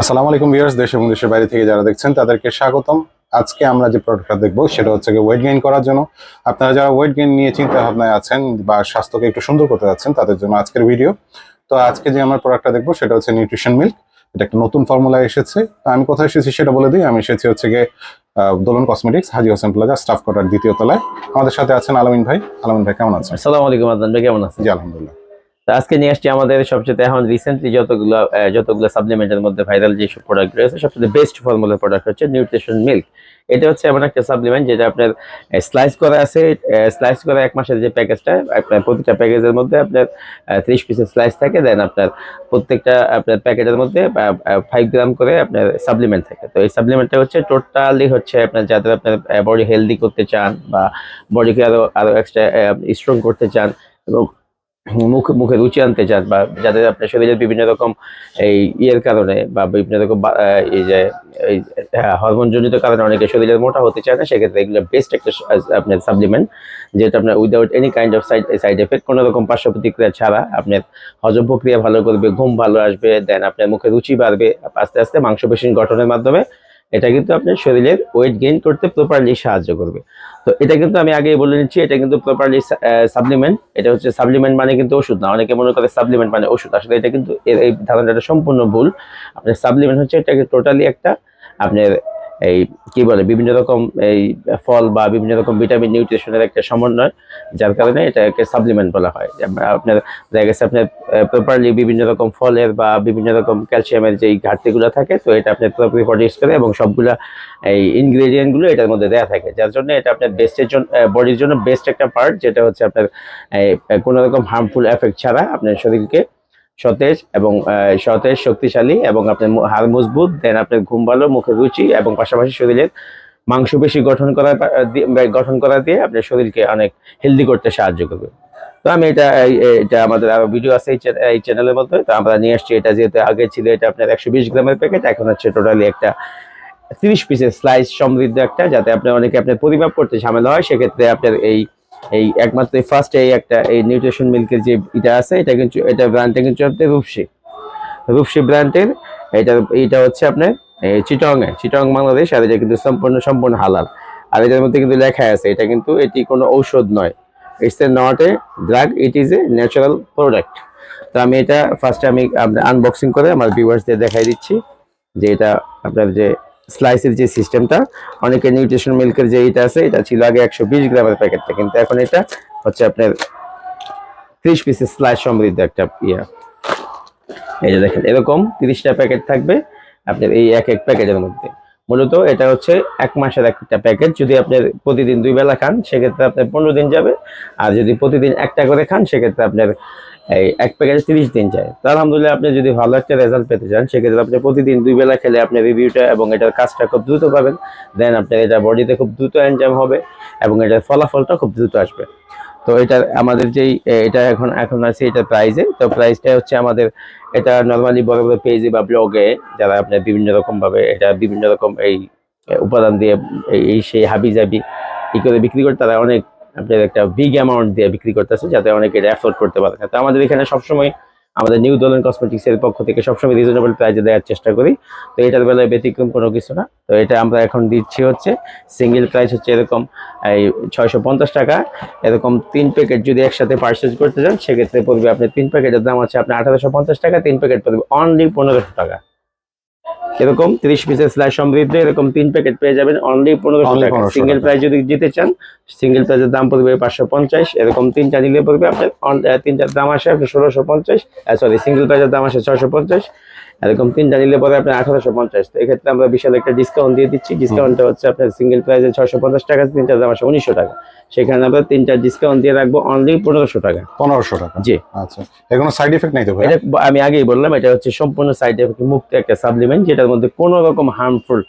আসসালামু আলাইকুম ভিউয়ার্স দেশ এবং দেশের বাইরে থেকে যারা দেখছেন তাদেরকে স্বাগতম। আজকে আমরা যে প্রোডাক্টটা দেখব সেটা হচ্ছে ওয়েট গেইন করার জন্য। আপনারা যারা ওয়েট গেইন নিয়ে চিন্তা ভাবনায় আছেন বা স্বাস্থ্যকে একটু সুন্দর করতে যাচ্ছেন তাদের জন্য আজকের ভিডিও তো আজকে যে আমরা প্রোডাক্টটা দেখব সেটা হচ্ছে নিউট্রিশন মিল্ক এটা একটা নতুন ফর্মুলা এসেছে। তো আমি কোথায় এসেছি সেটা বলে দিই। আমি এসেছি হচ্ছে গিয়ে Dolon cosmetics Haji Hossain plaza staff quarter দ্বিতীয় তলায়। আমাদের সাথে আছেন আলমিন ভাই। আলামিন ভাই কেমন আছেন? আসসালামু আলাইকুম আদনান ভাই কেমন আছেন? জি আলহামদুলিল্লাহ। আজকে নিয়ে আসছি আমাদের সবচেয়ে এখন রিসেন্টলি যতগুলো যতগুলো সাপ্লিমেন্টের মধ্যে ভাইরাল যে প্রোডাক্ট রয়েছে, সবচেয়ে বেস্ট ফর্মুলার প্রোডাক্ট হচ্ছে নিউট্রিশন মিল্ক এটা হচ্ছে এমন একটা সাপ্লিমেন্ট যেটা আপনার স্লাইস করা আছে স্লাইস করা এক মাসের যে প্যাকেজটা আপনার প্রতিটা প্যাকেজের মধ্যে আপনার ত্রিশ পিসের স্লাইস থাকে দেন আপনার প্রত্যেকটা, আপনার প্যাকেটের মধ্যে ফাইভ গ্রাম করে আপনার সাপ্লিমেন্ট থাকে। তো এই সাপ্লিমেন্টটা হচ্ছে টোটালি হচ্ছে আপনার যাদের আপনার বডি হেলদি করতে চান বা বডিকে আরও আরও এক্সট্রা স্ট্রং করতে চান এবং মুখ মুখে রুচি আনতে চান বা যাদের আপনার শরীরের বিভিন্ন রকম এই ইয়ের কারণে বা বিভিন্ন রকম এই যে, এই হরমোন জনিত কারণে অনেকে শরীরের মোটা হতে চায় না, সেক্ষেত্রে এগুলো বেস্ট একটা আপনার সাপ্লিমেন্ট যেটা আপনার without any kind of side side effect কোনো রকম পার্শ্ব প্রতিক্রিয়া ছাড়া আপনার হজম প্রক্রিয়া ভালো করবে, ঘুম ভালো আসবে দেন আপনার মুখে রুচি বাড়বে, আস্তে আস্তে মাংসপেশী গঠনের মাধ্যমে এটা কিন্তু আপনার শরীরের ওয়েট গেইন করতে প্রপারলি সাহায্য করবে। তো এটা কিন্তু আমি আগেই বলে নিচ্ছি, এটা কিন্তু প্রপারলি সাপ্লিমেন্ট এটা হচ্ছে সাপ্লিমেন্ট মানে কিন্তু ওষুধ না। অনেকে মনে করে সাপ্লিমেন্ট মানে ওষুধ, আসলে এটা কিন্তু এই ধারণাটা সম্পূর্ণ ভুল। আপনার সাপ্লিমেন্ট হচ্ছে এটাকে টোটালি একটা আপনার এই কি বলে, বিভিন্ন রকম এই ফল বা বিভিন্ন রকম ভিটামিন, নিউট্রিশনের একটা সমন্বয়, যার কারণে এটাকে সাপ্লিমেন্ট বলা হয়। আপনার, দেখা গেছে আপনার প্রপারলি বিভিন্ন রকম ফলের বা বিভিন্ন রকম ক্যালসিয়ামের যেই ঘাটতিগুলো থাকে, তো এটা আপনার পুরোপুরি প্রডিউস করে এবং সবগুলা এই ইনগ্রেডিয়েন্টগুলো এটার মধ্যে দেওয়া থাকে। যার জন্য এটা আপনার বেস্টের জন্য বডির জন্য বেস্ট একটা পার্ট যেটা হচ্ছে আপনার কোনো রকম হার্মফুল এফেক্ট ছাড়া আপনার শরীরকে সতেজ এবং সতেজ, শক্তিশালী এবং আপনার হাড় মজবুত দেন আপনার ঘুম ভালো, মুখে রুচি এবং পাশাপাশি শরীরের মাংসপেশি গঠন করা গঠন করা দিয়ে আপনার শরীরকে অনেক হেলদি করতে সাহায্য করবে। তো আমি এটা এটা আমাদের আরও ভিডিও আছে এই চ্যানেলের মধ্যে। তো আমরা নিয়ে আসছি এটা যেহেতু আগে ছিল, এটা আপনার একশো বিশ গ্রামের প্যাকেট এখন হচ্ছে টোটালি একটা তিরিশ পিসের স্লাইস সমৃদ্ধ একটা, যাতে আপনার অনেকে আপনার পরিমাপ করতে ঝামেলা হয়, সেক্ষেত্রে আপনার এই এই একমাত্র ফার্স্ট এই একটা এই নিউট্রিশন মিল্কের যে এটা আছে, এটা কিন্তু, এটা ব্র্যান্ডটা কিন্তু আপনার রূপসী রূপসী ব্র্যান্ডের এটা এটা হচ্ছে আপনার এই চিটং এ চিটং বাংলাদেশ, আর এটা কিন্তু সম্পূর্ণ সম্পূর্ণ হালাল। আর এটার মধ্যে কিন্তু লেখা আছে, এটা কিন্তু এটি কোনো ঔষধ নয়। It's a not a drug it is a natural product তো আমি এটা ফার্স্টে আমি আনবক্সিং করে আমার ভিউয়ার্সদের দেখাই দিচ্ছি যে এটা আপনার যে স্লাইসের যে সিস্টেমটা অনেকে নিউট্রিশন মিল্কের যে এটা আছে, এটা ছিল আগে একশো বিশ গ্রামের প্যাকেটটা কিন্তু এখন এটা হচ্ছে আপনার ত্রিশ পিসের স্লাইস সমৃদ্ধ একটা ইয়া। এই যে দেখেন, এরকম তিরিশটা প্যাকেট থাকবে আপনার এই এক এক প্যাকেটের মধ্যে। মূলত এটা হচ্ছে এক মাসের একটা প্যাকেট যদি আপনি প্রতিদিন দুই বেলা খান, সেক্ষেত্রে আপনার পনেরো দিন যাবে, আর যদি প্রতিদিন একটা করে খান, সেক্ষেত্রে আপনার এই এক প্যাকেটে তিরিশ দিন যায় তো আলহামদুলিল্লাহ আপনি যদি ভালো একটা রেজাল্ট পেতে চান, সেক্ষেত্রে আপনি প্রতিদিন দুই বেলা খেলে আপনি রিভিউটা এবং এটার কাজটা খুব দ্রুত পাবেন। দেন আপনার এটা বডিতে খুব দ্রুত এনজাম হবে এবং এটার ফলাফলটা খুব দ্রুত আসবে। তো এটা আমাদের যেই এটা এখন এখন আছে এটা প্রাইজে তো প্রাইসটা হচ্ছে আমাদের, এটা নর্মালি বড় বড় পেজে বা ব্লগে যারা আপনার বিভিন্ন রকমভাবে এটা বিভিন্ন রকম এই উপাদান দিয়ে এই- এই, সেই হাবি জাবি ই করে বিক্রি করে, তারা অনেক আপনার একটা বিগ অ্যামাউন্ট দিয়ে বিক্রি করতেছে যাতে অনেকে অ্যাফোর্ড করতে পারে। তো আমাদের এখানে সবসময় আমাদের নিউ দোলন কসমেটিক্স এর পক্ষ থেকে সবসময় রিজনেবল প্রাইসে দেওয়ার চেষ্টা করি। তো এটার বেলায় ব্যতিক্রম কোনো কিছু না। তো এটা আমরা এখন দিচ্ছি হচ্ছে সিঙ্গেল প্রাইস হচ্ছে এরকম এই ছয়শো পঞ্চাশ টাকা। এরকম তিন প্যাকেট যদি একসাথে পার্চেজ করতে চান, সেক্ষেত্রে পড়বে আপনার তিন প্যাকেটের দাম আছে আপনার আঠারোশো টাকা, তিন প্যাকেট পড়বে অনলি পনেরোশো টাকা। এরকম তিরিশ পিসের স্লাইস সমৃদ্ধ এরকম তিন প্যাকেট পেয়ে যাবেন অনলি পনেরোশো টাকা। সিঙ্গেল প্রাইজ প্রাইস যদি দিতে চান সিঙ্গেল প্রাইসের দাম পড়বে পাঁচশো পঞ্চাশ এরকম তিনটা নিলে পড়বে আপনার তিনটার দাম আসে আপনার ষোলোশো পঞ্চাশ সরি সিঙ্গেল প্রাইসের দাম আসে ছয়শো পঞ্চাশ। এরকম তিনটা নিলে পরে আপনার আঠারোশো পঞ্চাশ। তো এক্ষেত্রে আমরা বিশাল একটা ডিসকাউন্ট দিয়ে দিচ্ছি। ডিসকাউন্টটা হচ্ছে আপনার সিঙ্গেল প্রাইসে ছয়শো পঞ্চাশ টাকা তিনটা দাম আসে উনিশশো টাকা। সেখানে আমরা তিনটা ডিসকাউন্ট দিয়ে রাখব অনলি পনেরোশো টাকা। পনেরোশো টাকা? জি। আচ্ছা। এর কোনো সাইড এফেক্ট নাই তো ভাই? আমি আগেই বললাম এটা হচ্ছে সম্পূর্ণ সাইড এফেক্ট মুক্ত একটা সাপ্লিমেন্ট যেটার মধ্যে কোনো রকম হার্মফুল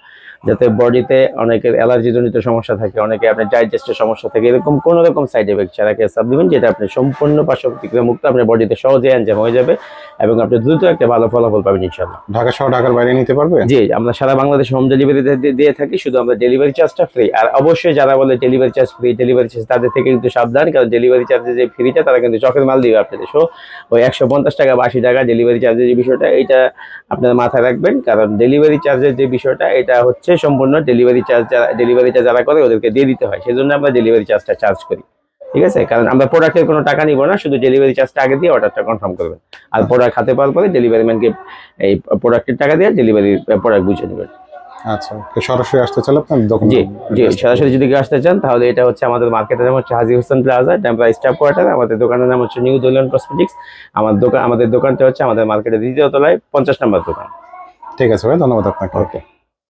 যাতে বডিতে অনেকের অ্যালার্জি জনিত সমস্যা থাকে অনেকে আপনার ডাইজেস্টের সমস্যা থাকে এরকম কোনো রকম সাইড এফেক্ট ছাড়া কেয়ার সাপ্লিমেন্ট যেটা আপনি সম্পূর্ণ পার্শ্ব প্রতিক্রিয়া মুক্ত আপনার বডিতে সহজে এনজাম হয়ে যাবে এবং আপনি দ্রুত একটা ভালো ফলাফল পাবেন ইনশাল্লাহ ঢাকা সহ ঢাকার বাইরে নিতে পারবে? জি আমরা সারা বাংলাদেশ হোম ডেলিভারি দিয়ে থাকি শুধু আমরা ডেলিভারি চার্জটা ফ্রি আর অবশ্যই যারা বলে delivery charge free delivery charge তাদের থেকে কিন্তু সাবধান কারণ ডেলিভারি চার্জে যে ফ্রিটা তারা কিন্তু চকের মাল দিবে আপনাদের। সো ওই একশো পঞ্চাশ টাকা বা আশি টাকা ডেলিভারি চার্জের যে বিষয়টা এটা আপনারা মাথায় রাখবেন কারণ ডেলিভারি চার্জের যে বিষয়টা এটা হচ্ছে সম্পূর্ণ ডেলিভারি চার্জ যারা ডেলিভারি চার্জ যারা করে ওদেরকে দিয়ে দিতে হয়। সেজন্য আমরা ডেলিভারি চার্জটা চার্জ করি। ঠিক আছে? কারণ আমরা প্রোডাক্টের কোনো টাকা নিব না শুধু ডেলিভারি চার্জটা আগে দিয়ে অর্ডারটা কনফার্ম করবেন। আর প্রোডাক্ট হাতে পাওয়ার পরে ডেলিভারি ম্যানকে এই প্রোডাক্টের টাকা দিয়ে ডেলিভারি প্রোডাক্ট বুঝে নেবেন। আচ্ছা সরাসরি আসতে চাইলে আপনার দোকান জি জি সরাসরি যদি আসতে চান তাহলে এটা হচ্ছে আমাদের মার্কেটের নাম হচ্ছে Haji Hossain plaza staff quarter আমাদের দোকানের নাম হচ্ছে নিউ দোলন কসমেটিক্স আমার দোকান আমাদের দোকানটা হচ্ছে আমাদের মার্কেটের দ্বিতীয় তলায় পঞ্চাশ নম্বর দোকান। ঠিক আছে ভাই ধন্যবাদ আপনাকে। ওকে।